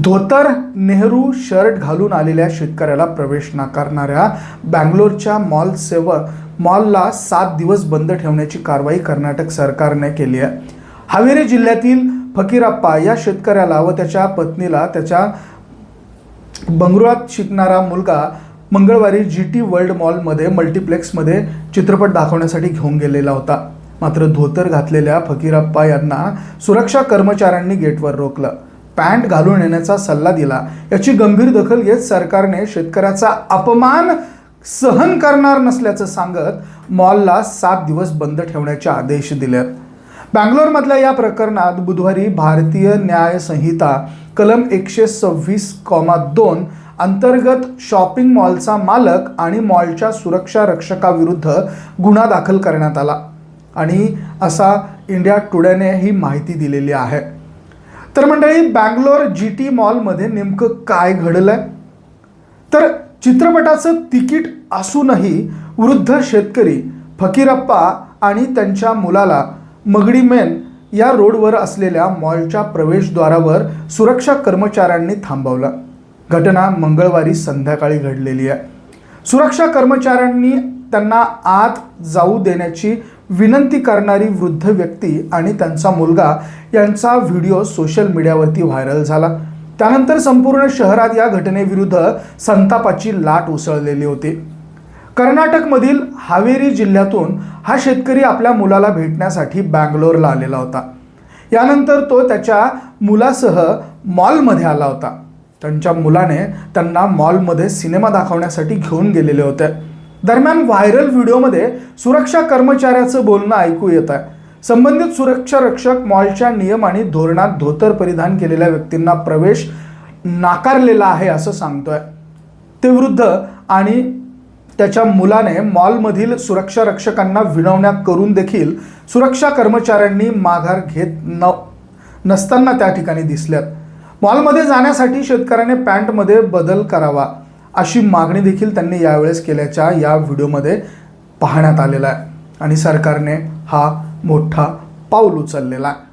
धोतर नेहरू शर्ट घालून आलेल्या शेतकऱ्याला प्रवेश नाकारणाऱ्या बँगलोरच्या मॉल सेव मॉलला सात दिवस बंद ठेवण्याची कारवाई कर्नाटक सरकारने केली आहे. हावेरी जिल्ह्यातील फकीराप्पा या शेतकऱ्याला व त्याच्या पत्नीला त्याच्या बंगळुरात शिकणारा मुलगा मंगळवारी जी टी वर्ल्ड मॉलमध्ये मल्टिप्लेक्समध्ये चित्रपट दाखवण्यासाठी घेऊन गेलेला होता. मात्र धोतर घातलेल्या फकीरप्पा यांना सुरक्षा कर्मचाऱ्यांनी गेटवर रोखलं. पॅन्ट घालून येण्याचा सल्ला दिला. याची गंभीर दखल घेत सरकारने शेतकऱ्याचा अपमान सहन करणार नसल्याचं सांगत मॉलला सात दिवस बंद ठेवण्याचे आदेश दिलेत बँगलोरमधल्या या प्रकरणात बुधवारी भारतीय न्याय संहिता कलम एकशे सव्वीस कॉमा दोन अंतर्गत शॉपिंग मॉलचा मालक आणि मॉलच्या सुरक्षा रक्षकाविरुद्ध गुन्हा दाखल करण्यात आला. आणि असा इंडिया टुडेने ही माहिती दिलेली आहे. तर मंडळी बँगलोर जी टी मॉलमध्ये नेमकं काय घडलं आहे तर चित्रपटाचं तिकीट असूनही वृद्ध शेतकरी फकीरप्पा आणि त्यांच्या मुलाला मगडीमेन या रोडवर असलेल्या मॉलच्या प्रवेशद्वारावर सुरक्षा कर्मचाऱ्यांनी थांबवलं. घटना मंगळवारी संध्याकाळी घडलेली आहे. सुरक्षा कर्मचाऱ्यांनी त्यांना आत जाऊ देण्याची विनंती करणारी वृद्ध व्यक्ती आणि त्यांचा मुलगा यांचा व्हिडिओ सोशल मीडियावरती व्हायरल झाला. त्यानंतर संपूर्ण शहरात या घटनेविरुद्ध संतापाची लाट उसळलेली होती. कर्नाटकमधील हावेरी जिल्ह्यातून हा शेतकरी आपल्या मुलाला भेटण्यासाठी बँगलोरला आलेला होता. यानंतर तो त्याच्या मुलासह मॉलमध्ये आला होता. त्यांच्या मुलाने त्यांना मॉलमध्ये सिनेमा दाखवण्यासाठी घेऊन गेलेले होते. दरम्यान व्हायरल व्हिडिओमध्ये सुरक्षा कर्मचाऱ्याचं बोलणं ऐकू येत आहे. संबंधित सुरक्षा रक्षक मॉलच्या नियम आणि धोरणात धोतर परिधान केलेल्या व्यक्तींना प्रवेश नाकारलेला आहे असं सांगतोय. ते वृद्ध आणि त्याच्या मुलाने मॉलमधील सुरक्षा रक्षकांना विनवण्या करून देखील सुरक्षा कर्मचाऱ्यांनी माघार घेत न नसताना त्या ठिकाणी दिसल्यात. मॉलमध्ये जाण्यासाठी शेतकऱ्याने पॅन्टमध्ये बदल करावा. अशी मागणी देखील त्यांनी यावेळेस केल्याच्या या व्हिडिओमध्ये पाहण्यात आलेला आहे. आणि सरकारने हा मोठा पाऊल उचललेला आहे.